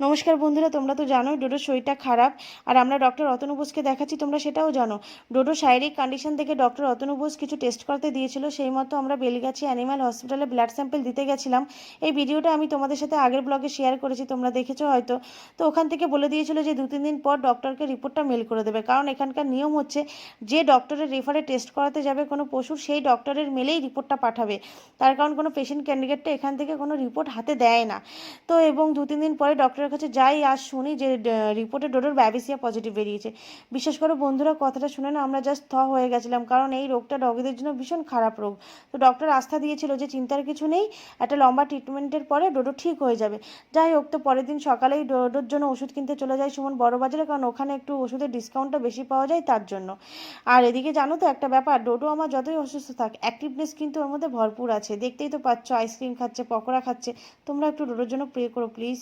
নমস্কার বন্ধুরা, তোমরা তো জানোই ডোডোর শরীরটা খারাপ। আর আমরা ডক্টর অতনু বোসকে দেখাচ্ছি, তোমরা সেটাও জানো। ডোডোর শারীরিক কন্ডিশন থেকে ডক্টর অতনু বোস কিছু টেস্ট করতে দিয়েছিল, সেই মতো আমরা বেলগাছি অ্যানিম্যাল হসপিটালে ব্লাড স্যাম্পল দিতে গেছিলাম। এই ভিডিওটা আমি তোমাদের সাথে আগের ব্লগে শেয়ার করেছি, তোমরা দেখেছ হয়তো। তো ওখান থেকে বলে দিয়েছিল যে দু তিন দিন পর ডক্টরকে রিপোর্টটা মেল করে দেবে। কারণ এখানকার নিয়ম হচ্ছে, যে ডক্টরের রেফারে টেস্ট করাতে যাবে কোনো পশুর সেই ডক্টরের মেলেই রিপোর্টটা পাঠাবে। তার কারণ কোনো পেশেন্ট ক্যান্ডিডেটটা এখান থেকে কোনো রিপোর্ট হাতে দেয় না। তো এবং দু তিন দিন পরে ডক্টরের কাছে যাই আর শুনি যে রিপোর্টে ডোডোর ব্যাবিসিয়া পজিটিভ বেরিয়েছে। বিশ্বাস করো বন্ধুরা, কথাটা শুনে না আমরা জাস্ট থ হয়ে গেছিলাম, কারণ এই রোগটা ডগিদের জন্য ভীষণ খারাপ রোগ। তো ডক্টর আস্থা দিয়েছিল যে, চিন্তার কিছু নেই, একটা লম্বা ট্রিটমেন্টের পরে ডোডো ঠিক হয়ে যাবে। যাই হোক, তো পরের দিন সকালেই ডোডোর জন্য ওষুধ কিনতে চলে যায় সুমন বড় বাজারে কারণ ওখানে একটু ওষুধের ডিসকাউন্টটা বেশি পাওয়া যায় তার জন্য। আর এদিকে জানো তো একটা ব্যাপার, ডোডো আমার যতই অসুস্থ থাক অ্যাক্টিভনেস কিন্তু ওর মধ্যে ভরপুর আছে। দেখতেই তো পাচ্ছ আইসক্রিম খাচ্ছে, পকোড়া খাচ্ছে। তোমরা একটু ডোডোর জন্য প্রে করো প্লিজ